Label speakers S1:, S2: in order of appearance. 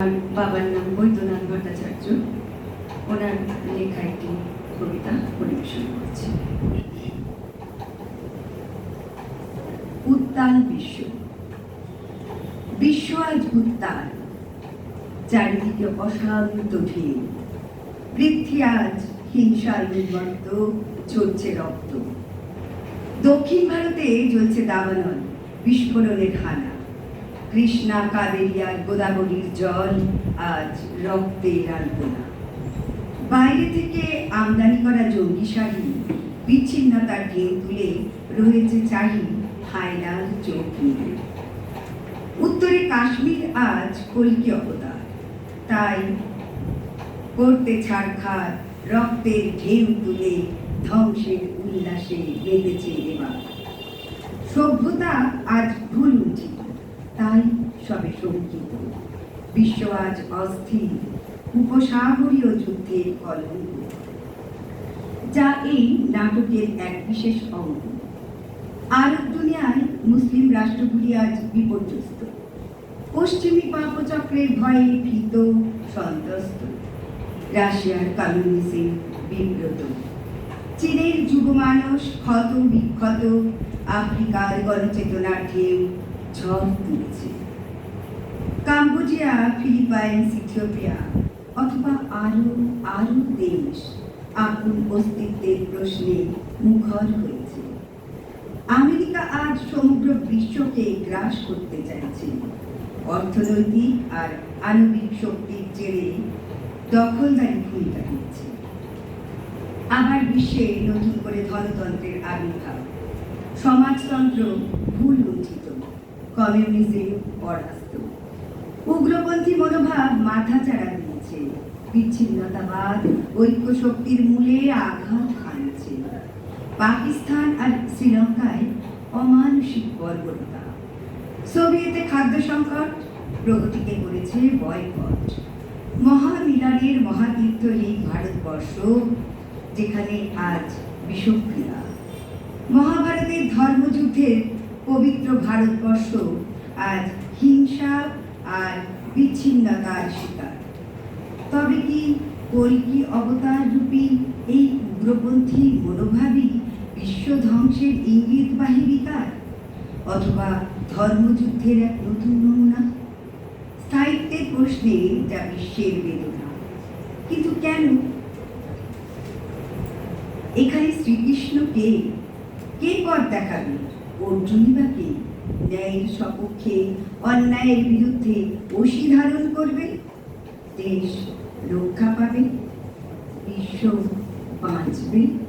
S1: আমার বাবার নাম বৈদ্যনাথ ভট্টাচার্য। ওনার লেখা একটি কবিতা পরিবেশন উত্তাল বিশ্ব। বিশ্ব আজ উত্তাল, চারিদিকে অশান্ত ঢেউ পৃথ্বী আজ হিংসার নির্বর্ত চলছে রক্ত। দক্ষিণ ভারতে চলছে দাবানল, বিস্ফোরণের হানা। কৃষ্ণা কাবেরিয়া গোদাবরীর জল আজ রক্তের আলপনা বাইরে থেকে আমদানি করা জঙ্গি শাড়ি বিচ্ছিন্নতার ঢেউ তুলে রয়েছে চাহি ফাইনাল চোখ নিয়ে। উত্তরে কাশ্মীর আজ কলকি অবতার, তাই করতে ছাড়খাড় রক্তের ঢেউ তুলে ধ্বংসের উল্লাসে বেঁধেছে এবার। সভ্যতা আজ ভুল উঠিত তাই সবে শঙ্কিত বিশ্ব আজ অস্থির, উপসাগরীয় যুদ্ধের কলঙ্ক। যা এই নাটকের এক বিশেষ অঙ্গ। আরব দুনিয়ায় মুসলিম রাষ্ট্রগুলি আজ বিপর্যস্ত। পশ্চিমী পাপচক্রের ভয়ে ভীত, সন্ত্রস্ত। রাশিয়ার কমিউনিজম বিব্রত। চীনের যুব মানুষ ক্ষত বিক্ষত, আফ্রিকার গণচেতনার ঢেউ ঝড় তুলেছে কাম্বোডিয়া, ফিলিপাইন্স, ইথিওপিয়া, অথবা আরও আরও দেশ আপন অস্তিত্বের প্রশ্নে মুখর হয়েছে। আমেরিকা আজ সমগ্র বিশ্বকে গ্রাস করতে চাইছে। অর্থনৈতিক আর আণবিক শক্তির জেরে দখলদারি ভূমিকা নিচ্ছে। আবার বিশ্বে নতুন করে ধনতন্ত্রের আবির্ভাব। সমাজতন্ত্র ভুল লুণ্ঠিত। কমিউনিজম পরাস্ত। উগ্রপন্থী মনোভাব মাথাচাড়া দিয়েছে। বিচ্ছিন্নতাবাদ ঐক্য শক্তির মূলে আঘাত হানছে। পাকিস্তান আর শ্রীলঙ্কায় অমানসিক বর্বরতা। সোভিয়েতে খাদ্য সংকট, প্রগতিকে করেছে বয়কট। মহামিলানের মহাতীর্থ এই ভারতবর্ষ, যেখানে আজ বিষক্রিয়া মহাভারতের ধর্মযুদ্ধের পবিত্র ভারতবর্ষ আজ হিংসা আর বিচ্ছিন্নতার শিকার। তবে কি কল্কি অবতার রূপী এই উগ্রপন্থী মনোভাবই বিশ্ব ধ্বংসের ইঙ্গিতবাহী বিকার? অথবা ধর্মযুদ্ধের এক নতুন নমুনা? স্থায়িত্বের প্রশ্নে যা বিশ্বের বেদনা। কিন্তু কেন? এখানে শ্রীকৃষ্ণকে কে পথ দেখাবে? অর্জুনই বা কে? ন্যায়ের সপক্ষে, অন্যায়ের বিরুদ্ধে অসি ধারণ করবে? দেশ রক্ষা পাবে? বিশ্ব বাঁচবে?